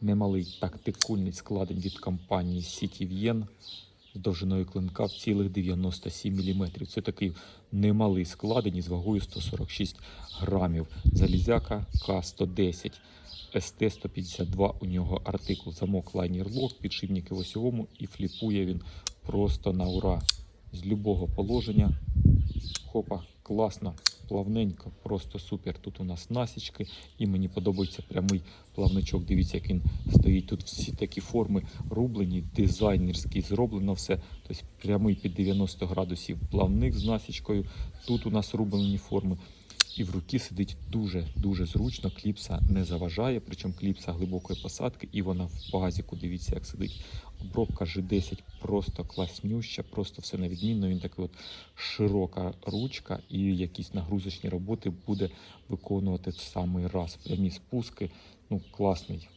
Немалий тактикульний складень від компанії Сітів'єн з довжиною клинка в цілих 97 мм. Це такий немалий складень із вагою 146 грамів. Залізяка К110. СТ-152 у нього артикул. Замок лайнер лок, підшипники в осьовому і фліпує він просто на ура. З любого положення. Хопа, класно, плавненько, просто супер. Тут у нас насічки, і мені подобається прямий плавничок. Дивіться, як він стоїть. Тут всі такі форми рублені, дизайнерські, зроблено все. Тобто прямий під 90 градусів плавник з насічкою. Тут у нас рублені форми. І в руки сидить дуже-дуже зручно. Кліпса не заважає, причому кліпса глибокої посадки, і вона в пазіку, Дивіться, як сидить. Обробка G10 просто класнюща, просто все на відмінно. Він такий от широка ручка, і якісь нагрузочні роботи буде виконувати в самий раз. Прямі спуски. Ну, класний,